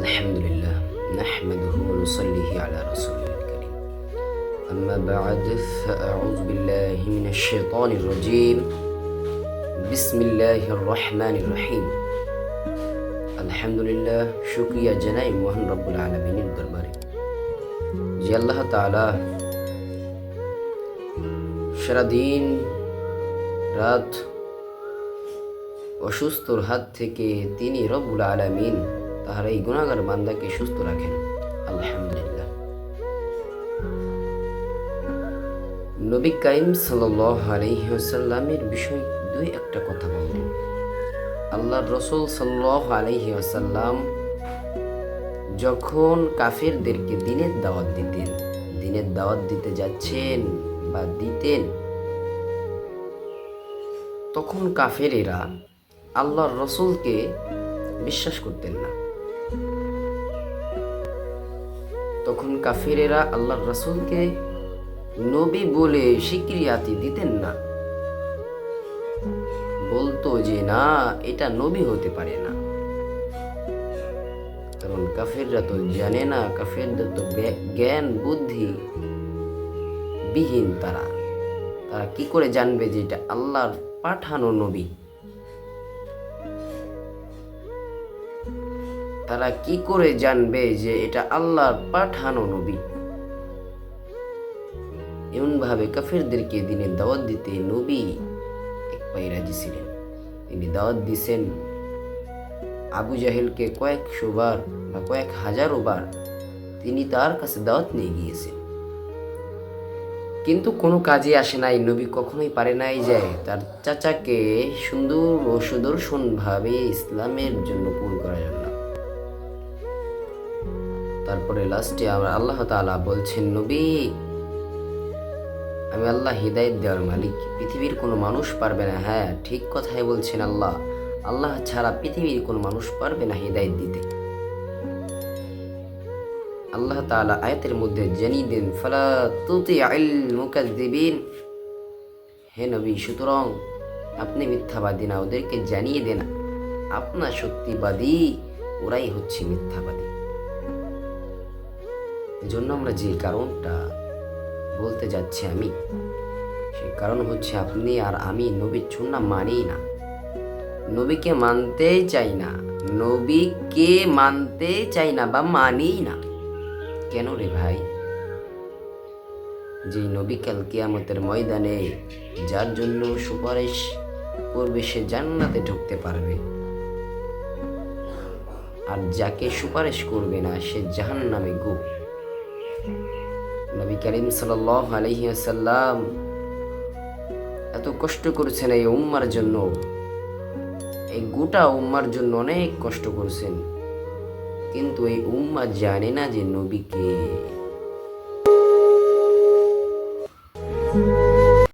الحمد لله نحمده ونصلي على رسوله الكريم أما بعد فأعوذ بالله من الشيطان الرجيم بسم الله الرحمن الرحيم আলহামদুলিল্লাহ শুক্রিয়া জানাই মহান রব্বুল আলমিনের দরবারে যে আল্লাহ তাআলা সারাদিন রাত অসুস্থর হাত থেকে তিনি রব্বুল আলামিন তাহার এই গুণাগার বান্দাকে সুস্থ রাখেন। আলহামদুলিল্লাহ। নবী কাইম সাল্লাহ আলহিহাসাল্লামের বিষয় দুই একটা কথা বললেন। আল্লাহ রসুল সাল্লাহ আলহিহাসাল্লাম যখন কাফেরদেরকে দিনের দাওয়াত দিতেন, দিনের দাওয়াত দিতে যাচ্ছেন বা দিতেন, তখন কাফেরেরা আল্লাহর রসুলকে বিশ্বাস করতেন না। তখন কাফিরেরা আল্লাহর রসুলকে নবী বলে স্বীকৃতি দিতেন না। বলতো যে, না, এটা নবী হতে পারে না। কারণ কাফেররা তো জানে না, কাফেরদের তো জ্ঞান, বুদ্ধি বিহীন তারা। তারা কি করে জানবে যে এটা আল্লাহর পাঠানো নবী? তারা কি করে জানবে যে এটা আল্লাহর পাঠানো নবী? এমনভাবে কাফেরদেরকে দিনে দাওয়াত দিতে নবী এক পাই রাজি ছিলেন তিনি দাওয়াত দিছেন আবু জাহেলকে কয়েকশো বার বা কয়েক হাজারো বার। তিনি তার কাছে দাওয়াত নিয়ে গিয়েছেন। কিন্তু কোনো কাজে আসে নাই। নবী কখনোই পারে নাই যায় তার চাচাকে সুন্দর ও সুদর্শন ভাবে ইসলামের জন্য কবুল করার জন্য তারপরে লাস্টে আমরা আল্লাহ তাআলা বলছেন, নবী, আমি আল্লাহ হৃদায়ত দেওয়ার মালিক। পৃথিবীর কোনো মানুষ পারবে না। হ্যাঁ ঠিক কথাই বলছেন আল্লাহ। আল্লাহ ছাড়া পৃথিবীর কোনো মানুষ পারবে না হৃদায়ত দিতে। আল্লাহ তাআলা আয়াতের মধ্যে জানিয়ে দেন, ফালা তুতি আইল মুকাদ্দিবিন হে নবী, সুতরাং আপনি মিথ্যাবাদী না, ওদেরকে জানিয়ে দেন, আপনার সত্যিবাদী ওরাই হচ্ছে মিথ্যাবাদী। এজন্য আমরা যে কারণটা বলতে যাচ্ছি আমি সেই কারণ হচ্ছে আপনি আর আমি নবীর সুন্না মানি না। নবীকে মানতেই চাই না, নবীকে মানতে চাই না বা মানি না। কেন রে ভাই? যে নবী কাল কিয়ামতের ময়দানে যার জন্য সুপারিশ করবে সে জান্নাতে ঢুকতে পারবে। আর যাকে সুপারিশ করবে না, সে জাহান নামে গো। করিম সাল আলহিয়াসাল্লাম এত কষ্ট করেছেন এই উম্মার জন্য। এই গোটা উম্মার জন্য অনেক কষ্ট করছেন। কিন্তু এই উম্মা জানে না যে নবীকে